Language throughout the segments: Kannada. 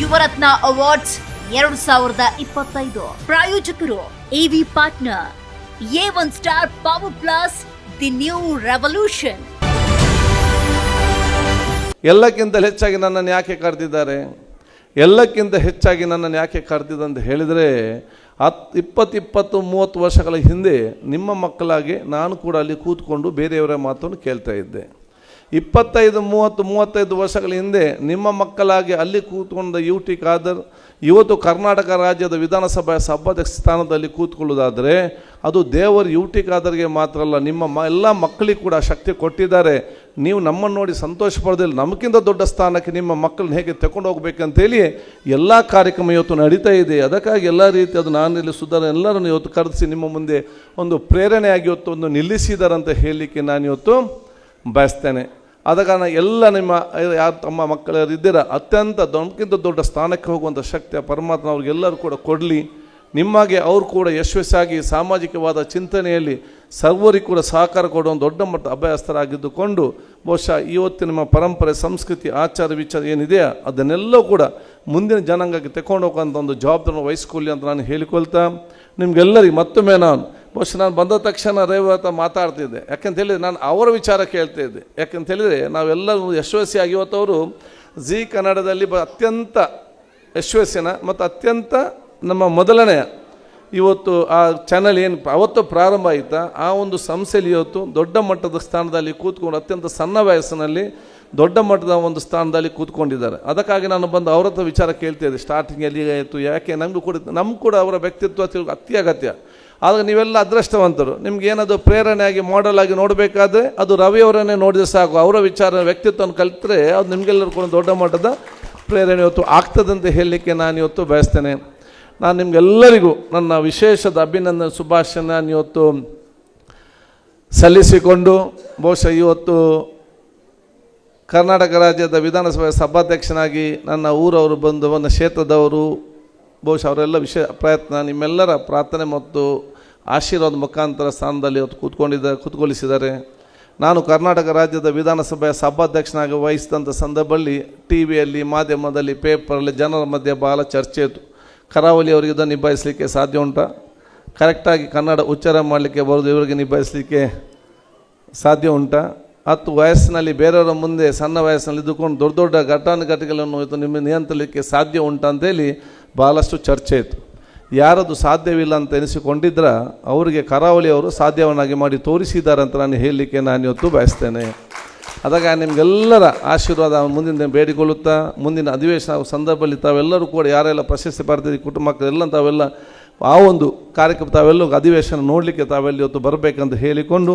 ಯುವರತ್ನ ಅವಾರ್ಡ್ಸ್ ಎರಡು ಸಾವಿರದ ಇಪ್ಪತ್ತೈದು. ಪ್ರಾಯೋಜಕರು AV partner A one star power plus the new revolution ಎಲ್ಲಕ್ಕಿಂತ ಹೆಚ್ಚಾಗಿ ನನ್ನನ್ನು ಯಾಕೆ ಕರೆದಿದ್ದಾರೆ? ಎಲ್ಲಕ್ಕಿಂತ ಹೆಚ್ಚಾಗಿ ನನ್ನನ್ನು ಯಾಕೆ ಕರೆದಿದ್ದಂತ ಹೇಳಿದರೆ ಹತ್ತು ಇಪ್ಪತ್ತು ಇಪ್ಪತ್ತು ಮೂವತ್ತು ವರ್ಷಗಳ ಹಿಂದೆ ನಿಮ್ಮ ಮಕ್ಕಳಾಗಿ ನಾನು ಕೂಡ ಅಲ್ಲಿ ಕೂತ್ಕೊಂಡು ಬೇರೆಯವರ ಮಾತನ್ನು ಕೇಳ್ತಾ ಇದ್ದೆ. ಇಪ್ಪತ್ತೈದು, ಮೂವತ್ತು, ಮೂವತ್ತೈದು ವರ್ಷಗಳ ಹಿಂದೆ ನಿಮ್ಮ ಮಕ್ಕಳಾಗಿ ಅಲ್ಲಿ ಕೂತ್ಕೊಂಡ ಯು ಟಿ ಖಾದರ್ ಇವತ್ತು ಕರ್ನಾಟಕ ರಾಜ್ಯದ ವಿಧಾನಸಭೆಯ ಸಭಾಧ್ಯಕ್ಷ ಸ್ಥಾನದಲ್ಲಿ ಕೂತ್ಕೊಳ್ಳೋದಾದರೆ ಅದು ದೇವರು ಯು ಟಿ ಖಾದರ್ಗೆ ಮಾತ್ರ ಅಲ್ಲ, ನಿಮ್ಮ ಮ, ಎಲ್ಲ ಮಕ್ಕಳಿಗೆ ಕೂಡ ಶಕ್ತಿ ಕೊಟ್ಟಿದ್ದಾರೆ. ನೀವು ನಮ್ಮನ್ನು ನೋಡಿ ಸಂತೋಷ ಪಡೋದಿಲ್ಲ. ನಮಗಿಂತ ದೊಡ್ಡ ಸ್ಥಾನಕ್ಕೆ ನಿಮ್ಮ ಮಕ್ಕಳನ್ನ ಹೇಗೆ ತಗೊಂಡು ಹೋಗ್ಬೇಕಂತೇಳಿ ಎಲ್ಲ ಕಾರ್ಯಕ್ರಮ ಇವತ್ತು ನಡೀತಾ ಇದೆ. ಅದಕ್ಕಾಗಿ ಎಲ್ಲ ರೀತಿ ಅದು ನಾನು ಇಲ್ಲಿ ಸುಧಾರಣೆ ಎಲ್ಲರನ್ನು ಇವತ್ತು ಕರೆಸಿ ನಿಮ್ಮ ಮುಂದೆ ಒಂದು ಪ್ರೇರಣೆಯಾಗಿ ಇವತ್ತು ಒಂದು ನಿಲ್ಲಿಸಿದಾರಂತ ಹೇಳಲಿಕ್ಕೆ ನಾನು ಇವತ್ತು ಬಯಸ್ತೇನೆ. ಆದ ಕಾರಣ ಎಲ್ಲ ನಿಮ್ಮ ಯಾರು ತಮ್ಮ ಮಕ್ಕಳಿದ್ದೀರ ಅತ್ಯಂತ ದೊಡ್ಡಕ್ಕಿಂತ ದೊಡ್ಡ ಸ್ಥಾನಕ್ಕೆ ಹೋಗುವಂಥ ಶಕ್ತಿ ಆ ಪರಮಾತ್ಮ ಅವ್ರಿಗೆಲ್ಲರೂ ಕೂಡ ಕೊಡಲಿ. ನಿಮಗೆ ಅವರು ಕೂಡ ಯಶಸ್ವಿಯಾಗಿ ಸಾಮಾಜಿಕವಾದ ಚಿಂತನೆಯಲ್ಲಿ ಸರ್ವರಿಗೂ ಕೂಡ ಸಹಕಾರ ಕೊಡುವ ದೊಡ್ಡ ಮಟ್ಟ ಅಭ್ಯಾಸರಾಗಿದ್ದುಕೊಂಡು ಬಹುಶಃ ಇವತ್ತು ನಿಮ್ಮ ಪರಂಪರೆ, ಸಂಸ್ಕೃತಿ, ಆಚಾರ, ವಿಚಾರ ಏನಿದೆಯಾ ಅದನ್ನೆಲ್ಲವೂ ಕೂಡ ಮುಂದಿನ ಜನಾಂಗಕ್ಕೆ ತಗೊಂಡು ಹೋಗುವಂಥ ಒಂದು ಜವಾಬ್ದಾರಿ ವಹಿಸ್ಕೊಳ್ಳಿ ಅಂತ ನಾನು ಹೇಳಿಕೊಳ್ತಾ. ನಿಮಗೆಲ್ಲರಿಗೆ ಮತ್ತೊಮ್ಮೆ ನಾನು ಬಹುಶಃ ನಾನು ಬಂದ ತಕ್ಷಣ ರೇವ ಮಾತಾಡ್ತಿದ್ದೆ. ಯಾಕಂತ ಹೇಳಿದರೆ ನಾನು ಅವರ ವಿಚಾರ ಕೇಳ್ತಾ ಇದ್ದೆ. ಯಾಕಂತ ಹೇಳಿದರೆ ನಾವೆಲ್ಲರೂ ಯಶಸ್ವಿಯಾಗಿ ಇವತ್ತವರು ಜಿ ಕನ್ನಡದಲ್ಲಿ ಬ ಅತ್ಯಂತ ಯಶಸ್ವಿನ ಮತ್ತು ಅತ್ಯಂತ ನಮ್ಮ ಮೊದಲನೆಯ ಇವತ್ತು ಆ ಚಾನಲ್ ಏನು ಅವತ್ತು ಪ್ರಾರಂಭ ಆಯಿತಾ, ಆ ಒಂದು ಸಂಸ್ಥೆಯಲ್ಲಿ ಇವತ್ತು ದೊಡ್ಡ ಮಟ್ಟದ ಸ್ಥಾನದಲ್ಲಿ ಕೂತ್ಕೊಂಡು ಅತ್ಯಂತ ಸಣ್ಣ ವಯಸ್ಸಿನಲ್ಲಿ ದೊಡ್ಡ ಮಟ್ಟದ ಒಂದು ಸ್ಥಾನದಲ್ಲಿ ಕೂತ್ಕೊಂಡಿದ್ದಾರೆ. ಅದಕ್ಕಾಗಿ ನಾನು ಬಂದು ಅವ್ರ ಹತ್ರ ವಿಚಾರ ಕೇಳ್ತಾ ಇದ್ದೆ. ಸ್ಟಾರ್ಟಿಂಗಲ್ಲಿ ಆಯಿತು, ಯಾಕೆ? ನಮಗೂ ಕೂಡ, ನಮ್ಗೆ ಕೂಡ ಅವರ ವ್ಯಕ್ತಿತ್ವ ತಿಳ್ಕೊ ಅತ್ಯಗತ್ಯ ಆಗ ನೀವೆಲ್ಲ ಅದೃಷ್ಟವಂತರು. ನಿಮಗೇನದು ಪ್ರೇರಣೆಯಾಗಿ ಮಾಡೆಲ್ ಆಗಿ ನೋಡಬೇಕಾದ್ರೆ ಅದು ರವಿಯವರನ್ನೇ ನೋಡಿದ್ರೆ ಸಾಕು. ಅವರ ವಿಚಾರ ವ್ಯಕ್ತಿತ್ವವನ್ನು ಕಲಿತರೆ ಅದು ನಿಮಗೆಲ್ಲರೂ ಕೂಡ ದೊಡ್ಡ ಮಟ್ಟದ ಪ್ರೇರಣೆ ಇವತ್ತು ಆಗ್ತದಂತ ಹೇಳಲಿಕ್ಕೆ ನಾನು ಇವತ್ತು ಬಯಸ್ತೇನೆ. ನಾನು ನಿಮಗೆಲ್ಲರಿಗೂ ನನ್ನ ವಿಶೇಷದ ಅಭಿನಂದನೆ ಶುಭಾಶಯ ನಾನು ಇವತ್ತು ಸಲ್ಲಿಸಿಕೊಂಡು, ಬಹುಶಃ ಇವತ್ತು ಕರ್ನಾಟಕ ರಾಜ್ಯದ ವಿಧಾನಸಭೆ ಸಭಾಧ್ಯಕ್ಷನಾಗಿ ನನ್ನ ಊರವರು ಬಂದು, ನನ್ನ ಕ್ಷೇತ್ರದವರು ಬಹುಶಃ ಅವರೆಲ್ಲ ವಿಷಯ, ಪ್ರಯತ್ನ, ನಿಮ್ಮೆಲ್ಲರ ಪ್ರಾರ್ಥನೆ ಮತ್ತು ಆಶೀರ್ವಾದ ಮುಖಾಂತರ ಸ್ಥಾನದಲ್ಲಿ ಇವತ್ತು ಕೂತ್ಕೊಂಡಿದ್ದ ಕೂತ್ಕೊಳಿಸಿದ್ದಾರೆ ನಾನು ಕರ್ನಾಟಕ ರಾಜ್ಯದ ವಿಧಾನಸಭೆಯ ಸಭಾಧ್ಯಕ್ಷನಾಗಿ ವಹಿಸಿದಂಥ ಸಂದರ್ಭದಲ್ಲಿ ಟಿ ವಿಯಲ್ಲಿ ಮಾಧ್ಯಮದಲ್ಲಿ, ಪೇಪರಲ್ಲಿ ಜನರ ಮಧ್ಯೆ ಭಾಳ ಚರ್ಚೆ ಇತ್ತು. ಕರಾವಳಿ ಅವರಿಗೆ ಇದನ್ನು ನಿಭಾಯಿಸಲಿಕ್ಕೆ ಸಾಧ್ಯ ಉಂಟ. ಕರೆಕ್ಟಾಗಿ ಕನ್ನಡ ಉಚ್ಚಾರ ಮಾಡಲಿಕ್ಕೆ ಬರೋದು ಇವರಿಗೆ ನಿಭಾಯಿಸಲಿಕ್ಕೆ ಸಾಧ್ಯ ಉಂಟಾ. ಹತ್ತು ವಯಸ್ಸಿನಲ್ಲಿ ಬೇರೆಯವರ ಮುಂದೆ ಸಣ್ಣ ವಯಸ್ಸಿನಲ್ಲಿ ಇದ್ದುಕೊಂಡು ದೊಡ್ಡ ದೊಡ್ಡ ಘಟಾನುಘಟಿಗಳನ್ನು ಇವತ್ತು ನಿಮ್ಮ ನಿಯಂತ್ರಿಸಲಿಕ್ಕೆ ಸಾಧ್ಯ ಉಂಟು ಅಂತೇಳಿ ಭಾಳಷ್ಟು ಚರ್ಚೆ ಇತ್ತು. ಯಾರದು ಸಾಧ್ಯವಿಲ್ಲ ಅಂತ ಎನಿಸಿಕೊಂಡಿದ್ರ ಅವರಿಗೆ ಕರಾವಳಿಯವರು ಸಾಧ್ಯವನ್ನಾಗಿ ಮಾಡಿ ತೋರಿಸಿದ್ದಾರೆ ಅಂತ ನಾನು ಹೇಳಲಿಕ್ಕೆ ನಾನು ಇವತ್ತು ಬಯಸ್ತೇನೆ. ಅದಾಗ ನಿಮಗೆಲ್ಲರ ಆಶೀರ್ವಾದ ಮುಂದಿನ ದಿನ ಬೇಡಿಕೊಳ್ಳುತ್ತಾ, ಮುಂದಿನ ಅಧಿವೇಶನ ಸಂದರ್ಭದಲ್ಲಿ ತಾವೆಲ್ಲರೂ ಕೂಡ ಯಾರೆಲ್ಲ ಪ್ರಶಸ್ತಿ ಪಡೆದಿದ್ದೀರಿ ಕುಟುಂಬಕ್ಕೆ ಎಲ್ಲ ತಾವೆಲ್ಲ ಆ ಒಂದು ಕಾರ್ಯಕ್ರಮ ತಾವೆಲ್ಲ ಅಧಿವೇಶನ ನೋಡಲಿಕ್ಕೆ ತಾವೆಲ್ಲ ಇವತ್ತು ಬರಬೇಕಂತ ಹೇಳಿಕೊಂಡು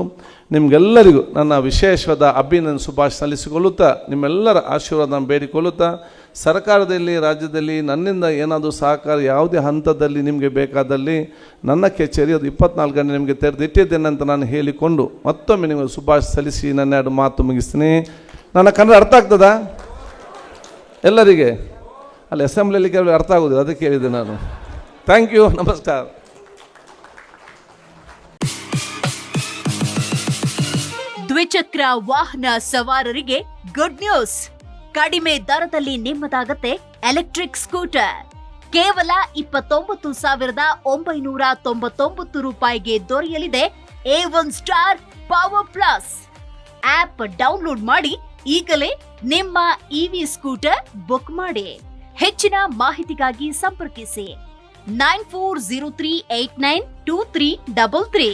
ನಿಮಗೆಲ್ಲರಿಗೂ ನನ್ನ ವಿಶೇಷವಾದ ಅಭಿನಂದನೆ ಶುಭಾಶ ಸಲ್ಲಿಸಿಕೊಳ್ಳುತ್ತಾ, ನಿಮ್ಮೆಲ್ಲರ ಆಶೀರ್ವಾದ ಬೇಡಿಕೊಳ್ಳುತ್ತಾ, ಸರ್ಕಾರದಲ್ಲಿ, ರಾಜ್ಯದಲ್ಲಿ ನನ್ನಿಂದ ಏನಾದರೂ ಸಹಕಾರ ಯಾವುದೇ ಹಂತದಲ್ಲಿ ನಿಮಗೆ ಬೇಕಾದಲ್ಲಿ ನನ್ನ ಕಚೇರಿ ಅದು ಇಪ್ಪತ್ನಾಲ್ಕು ಗಂಟೆ ನಿಮಗೆ ತೆರೆದಿಟ್ಟಿದ್ದೇನೆ ಅಂತ ನಾನು ಹೇಳಿಕೊಂಡು ಮತ್ತೊಮ್ಮೆ ನಿಮಗೆ ಸುಭಾಷ್ ಸಲ್ಲಿಸಿ ನನ್ನ ಎರಡು ಮಾತು ಮುಗಿಸ್ತೀನಿ. ನನ್ನ ಕನ್ನಡ ಅರ್ಥ ಆಗ್ತದಾ? ಎಲ್ಲರಿಗೆ? ಅಲ್ಲಿ ಅಸೆಂಬ್ಲಿಯಲ್ಲಿ ಕೆಲವು ಅರ್ಥ ಆಗೋದಿಲ್ಲ, ಅದಕ್ಕೆ ಹೇಳಿದೆ ನಾನು. ಥ್ಯಾಂಕ್ ಯು, ನಮಸ್ಕಾರ. ದ್ವಿಚಕ್ರ ವಾಹನ ಸವಾರರಿಗೆ ಗುಡ್ ನ್ಯೂಸ್ ಕಡಿಮೆ ದರದಲ್ಲಿ ನಿಮ್ಮದಾಗತ್ತೆ ಎಲೆಕ್ಟ್ರಿಕ್ ಸ್ಕೂಟರ್ ಕೇವಲ ಇಪ್ಪತ್ತೊಂಬತ್ತು ಸಾವಿರದ ಒಂಬೈನೂರ ತೊಂಬತ್ತೊಂಬತ್ತು ರೂಪಾಯಿಗೆ ದೊರೆಯಲಿದೆ A one star power plus app download ಮಾಡಿ ಈಗಲೇ ನಿಮ್ಮ ಇವಿ ಸ್ಕೂಟರ್ ಬುಕ್ ಮಾಡಿ. ಹೆಚ್ಚಿನ ಮಾಹಿತಿಗಾಗಿ ಸಂಪರ್ಕಿಸಿ. nine four zero three eight nine two three double three